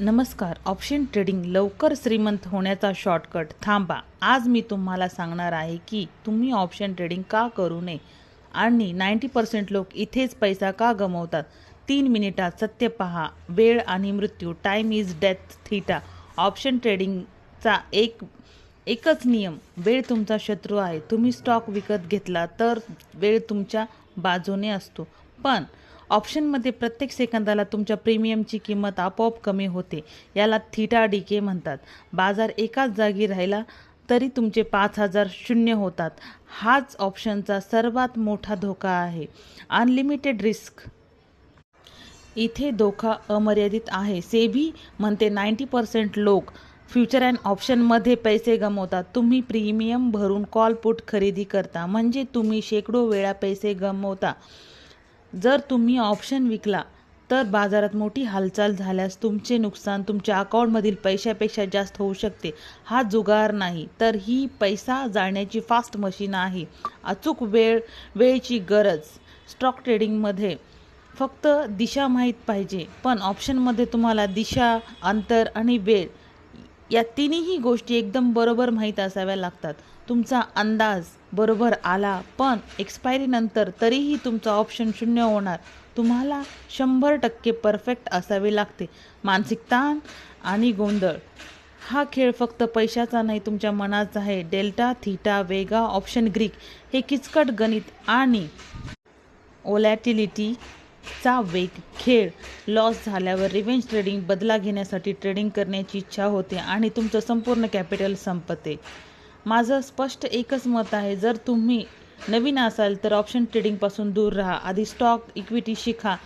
नमस्कार. Option trading लवकर श्रीमंत होण्याचा शॉर्टकट. थांबा. आज मी तुम्हाला सांगणार आहे की तुम्ही ऑप्शन ट्रेडिंग का करू नये? आणि नाईंटी पर्सेंट लोक इथेच पैसा का गमवतात? तीन मिनिटात सत्य पहा. वेळ आणि मृत्यू. Time is death theta. Option ट्रेडिंगचा एक एकच नियम. वेळ तुमचा शत्रू आहे. तुम्ही स्टॉक विकत घेतला तर वेळ तुमच्या बाजूने असतो. पण ऑप्शनमध्ये प्रत्येक सेकंदाला तुमच्या प्रीमियमची किंमत आपोआप कमी होते याला थिटा डीके म्हणतात. बाजार एकाच जागी राहिला तरी तुमचे पाच हजार शून्य होतात. हाच ऑप्शनचा सर्वात मोठा धोका आहे. Unlimited risk. इथे धोका अमर्यादित आहे. सेबी म्हणते नाईंटी पर्सेंट लोक फ्युचर अँड ऑप्शनमध्ये पैसे गमवतात. तुम्ही प्रीमियम भरून कॉल पुट खरेदी करता. म्हणजे तुम्ही शेकडो वेळा पैसे गमवता. जर तुम्ही ऑप्शन विकला तर बाजारात मोठी हालचाल झाल्यास तुमचे नुकसान तुमच्या अकाउंटमधील पैशापेक्षा जास्त होऊ शकते. हा जुगार नाही तर ही पैसा जाळण्याची फास्ट मशीन आहे. अचूक वेळ वेळेची गरज. स्टॉक ट्रेडिंगमध्ये फक्त दिशा माहीत पाहिजे पण ऑप्शनमध्ये तुम्हाला दिशा अंतर आणि वेळ या तिन्ही गोष्टी एकदम बरोबर माहीत असाव्या लागतात. तुमचा अंदाज बरोबर आला पण एक्सपायरीनंतर तरीही तुमचा ऑप्शन शून्य होणार. तुम्हाला शंभर टक्के परफेक्ट असावे लागते. मानसिक ताण आणि गोंधळ. हा खेळ फक्त पैशाचा नाही तुमच्या मनाचा आहे. Delta theta vega option Greek हे किचकट गणित आणि ओलॅटिलिटी चा वेग खेळ. लॉस झाल्यावर रिव्हेंज ट्रेडिंग बदला घेण्यासाठी ट्रेडिंग करण्याची इच्छा होते आणि तुमचं संपूर्ण कॅपिटल संपते. माझं स्पष्ट एकच मत आहे जर तुम्ही नवीन असाल तर ऑप्शन ट्रेडिंगपासून दूर राहा. आधी स्टॉक इक्विटी शिका.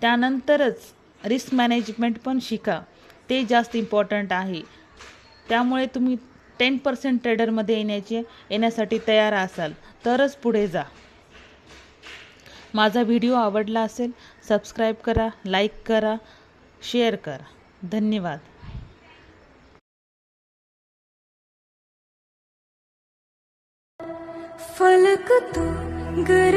त्यानंतरच रिस्क मॅनेजमेंट पण शिका. ते जास्त इम्पॉर्टंट आहे. त्यामुळे तुम्ही टेन पर्सेंट ट्रेडरमध्ये येण्याचे येण्यासाठी तयार असाल. तरच पुढे जा. माझा व्हिडिओ आवडला असेल सबस्क्राईब करा लाईक करा शेअर करा. धन्यवाद. फलक तू गर